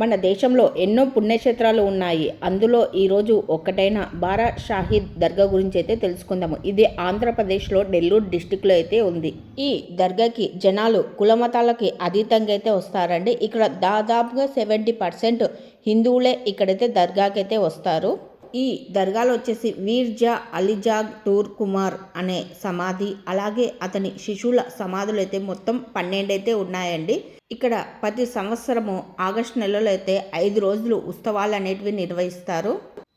మన దేశంలో ఎన్నో పుణ్యక్షేత్రాలు ఉన్నాయి. అందులో ఈరోజు ఒక్కటైన బారా షాహీద్ దర్గా గురించి అయితే తెలుసుకుందాము. ఇది ఆంధ్రప్రదేశ్లో నెల్లూరు డిస్టిక్లో అయితే ఉంది. ఈ దర్గాకి జనాలు కులమతాలకి అతీతంగా అయితే వస్తారండి. ఇక్కడ దాదాపుగా సెవెంటీ పర్సెంట్ హిందువులే ఇక్కడైతే దర్గాకైతే వస్తారు. ఈ దర్గాలో వచ్చేసి వీర్జా అలిజాగ్ టూర్ కుమార్ అనే సమాధి అలాగే అతని శిశువుల సమాధులు అయితే మొత్తం పన్నెండు అయితే ఉన్నాయండి. ఇక్కడ ప్రతి సంవత్సరము ఆగస్టు నెలలో అయితే ఐదు రోజులు ఉత్సవాలు అనేటివి నిర్వహిస్తారు.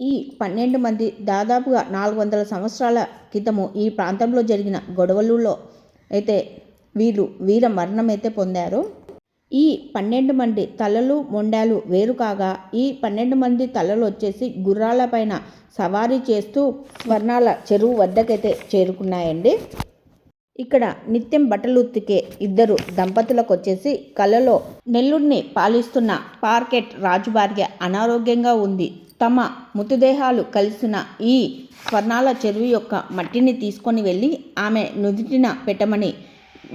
ఈ పన్నెండు మంది దాదాపుగా నాలుగు వందల సంవత్సరాల క్రితము ఈ ప్రాంతంలో జరిగిన గొడవలలో అయితే వీళ్ళు వీర మరణం అయితే పొందారు. ఈ పన్నెండు మంది తలలు మొండాలు వేరు కాగా ఈ పన్నెండు మంది తలలు వచ్చేసి గుర్రాలపైన సవారీ చేస్తూ స్వర్ణాల చెరువు వద్దకైతే చేరుకున్నాయండి. ఇక్కడ నిత్యం బట్టలు ఉతికే ఇద్దరు దంపతులకు వచ్చేసి కలలో నెల్లుడిని పాలిస్తున్న పార్కెట్ రాజు భార్య అనారోగ్యంగా ఉంది. తమ మృతదేహాలు కలిసిన ఈ స్వర్ణాల చెరువు యొక్క మట్టిని తీసుకొని వెళ్ళి ఆమె నుదుటిన పెట్టమని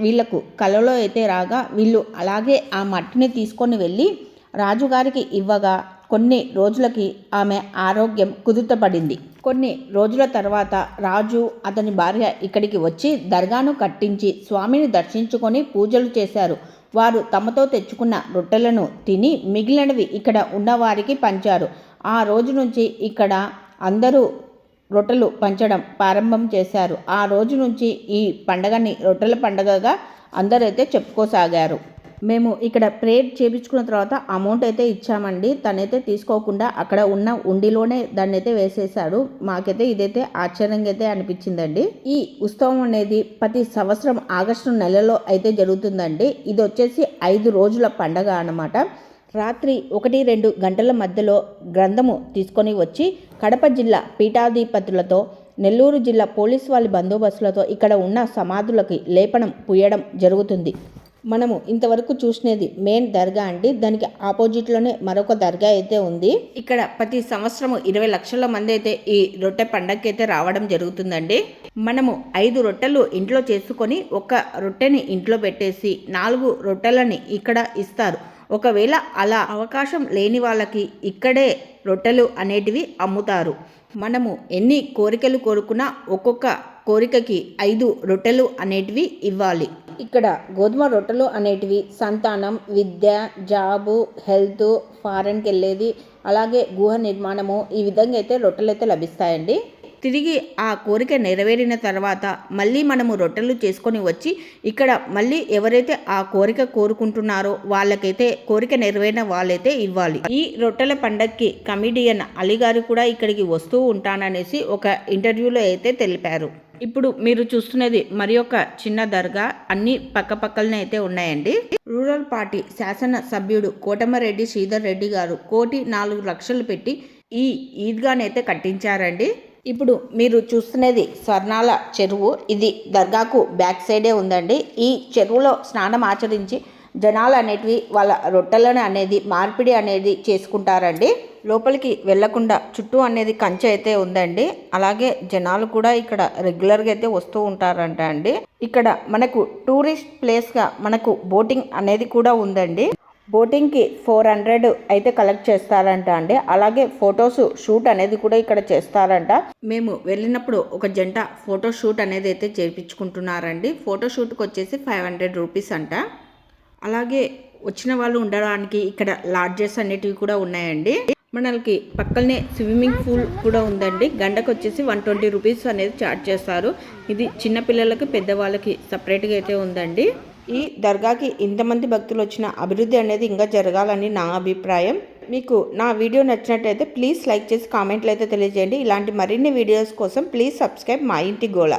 వీళ్ళకు కలలో అయితే రాగా వీళ్ళు అలాగే ఆ మట్టిని తీసుకొని వెళ్ళి రాజుగారికి ఇవ్వగా కొన్ని రోజులకి ఆమె ఆరోగ్యం కుదుటపడింది. కొన్ని రోజుల తర్వాత రాజు అతని భార్య ఇక్కడికి వచ్చి దర్గాను కట్టించి స్వామిని దర్శించుకొని పూజలు చేశారు. వారు తమతో తెచ్చుకున్న రొట్టెలను తిని మిగిలినవి ఇక్కడ ఉన్నవారికి పంచారు. ఆ రోజు నుంచి ఇక్కడ అందరూ రొట్టెలు పంచడం ప్రారంభం చేశారు. ఆ రోజు నుంచి ఈ పండగని రొట్టెల పండగగా అందరైతే చెప్పుకోసాగారు. మేము ఇక్కడ ప్రేయర్ చేయించుకున్న తర్వాత అమౌంట్ అయితే ఇచ్చామండి. తనైతే తీసుకోకుండా అక్కడ ఉన్న ఉండిలోనే దాన్ని అయితే వేసేశాడు. మాకైతే ఇదైతే ఆశ్చర్యంగా అయితే అనిపించిందండి. ఈ ఉత్సవం అనేది ప్రతి సంవత్సరం ఆగస్టు నెలలో అయితే జరుగుతుందండి. ఇది వచ్చేసి ఐదు రోజుల పండగ అన్నమాట. రాత్రి ఒకటి రెండు గంటల మధ్యలో గ్రంథము తీసుకొని వచ్చి కడప జిల్లా పీఠాధిపతులతో నెల్లూరు జిల్లా పోలీసు వాళ్ళ బందోబస్తులతో ఇక్కడ ఉన్న సమాధులకి లేపనం పూయడం జరుగుతుంది. మనము ఇంతవరకు చూసినది మెయిన్ దర్గా అండి. దానికి ఆపోజిట్లోనే మరొక దర్గా అయితే ఉంది. ఇక్కడ ప్రతి సంవత్సరము ఇరవై లక్షల మంది అయితే ఈ రొట్టె పండగకి అయితే రావడం జరుగుతుందండి. మనము ఐదు రొట్టెలు ఇంట్లో చేసుకొని ఒక రొట్టెని ఇంట్లో పెట్టేసి నాలుగు రొట్టెలని ఇక్కడ ఇస్తారు. ఒకవేళ అలా అవకాశం లేని వాళ్ళకి ఇక్కడే రొట్టెలు అనేటివి అమ్ముతారు. మనము ఎన్ని కోరికలు కోరుకున్నా ఒక్కొక్క కోరికకి ఐదు రొట్టెలు అనేటివి ఇవ్వాలి. ఇక్కడ గోధుమ రొట్టెలు అనేటివి సంతానం విద్య జాబు హెల్త్ ఫారెన్కి వెళ్ళేది అలాగే గృహ నిర్మాణము ఈ విధంగా అయితే రొట్టెలు అయితే లభిస్తాయండి. తిరిగి ఆ కోరిక నెరవేరిన తర్వాత మళ్ళీ మనము రొట్టెలు చేసుకొని వచ్చి ఇక్కడ మళ్ళీ ఎవరైతే ఆ కోరిక కోరుకుంటున్నారో వాళ్ళకైతే కోరిక నెరవేరిన వాళ్ళైతే ఇవ్వాలి. ఈ రొట్టెల పండక్కి కమిడియన్ అలిగారు కూడా ఇక్కడికి వస్తూ ఉంటాననేసి ఒక ఇంటర్వ్యూలో అయితే తెలిపారు. ఇప్పుడు మీరు చూస్తున్నది మరి ఒక చిన్న దర్గా. అన్ని పక్క పక్కలనే అయితే ఉన్నాయండి. రూరల్ పార్టీ శాసన సభ్యుడు కోటమరెడ్డి శ్రీధర్ రెడ్డి గారు కోటి నాలుగు లక్షలు పెట్టి ఈ ఈద్గానైతే కట్టించారండి. ఇప్పుడు మీరు చూస్తున్నది స్వర్ణాల చెరువు. ఇది దర్గాకు బ్యాక్ సైడే ఉందండి. ఈ చెరువులో స్నానం ఆచరించి జనాలు అనేటివి వాళ్ళ రొట్టెలను అనేది మార్పిడి అనేది చేసుకుంటారండి. లోపలికి వెళ్ళకుండా చుట్టూ అనేది కంచె అయితే ఉందండి. అలాగే జనాలు కూడా ఇక్కడ రెగ్యులర్గా అయితే వస్తూ ఉంటారంట అండి. ఇక్కడ మనకు టూరిస్ట్ ప్లేస్గా మనకు బోటింగ్ అనేది కూడా ఉందండి. బోటింగ్కి ఫోర్ హండ్రెడ్ అయితే కలెక్ట్ చేస్తారంట అండి. అలాగే ఫొటోస్ షూట్ అనేది కూడా ఇక్కడ చేస్తారంట. మేము వెళ్ళినప్పుడు ఒక జంట ఫోటో షూట్ అనేది అయితే చేయించుకుంటున్నారండి ఫోటో షూట్కి వచ్చేసి ఫైవ్ హండ్రెడ్ రూపీస్ అంట. అలాగే వచ్చిన వాళ్ళు ఉండడానికి ఇక్కడ లాడ్జెస్ అనేటివి కూడా ఉన్నాయండి. మనకి పక్కనే స్విమ్మింగ్ పూల్ కూడా ఉందండి. గంటకు వచ్చేసి వన్ ట్వంటీ రూపీస్ అనేది ఛార్జ్ చేస్తారు. ఇది చిన్నపిల్లలకి పెద్దవాళ్ళకి సపరేట్గా అయితే ఉందండి. ఈ దర్గాకి ఇంతమంది భక్తులు వచ్చిన అభివృద్ధి అనేది ఇంకా జరగాలని నా అభిప్రాయం. మీకు నా వీడియో నచ్చినట్టయితే ప్లీజ్ లైక్ చేసి కామెంట్లు అయితే తెలియజేయండి. ఇలాంటి మరిన్ని వీడియోస్ కోసం ప్లీజ్ సబ్స్క్రైబ్ మా ఇంటి గోళ.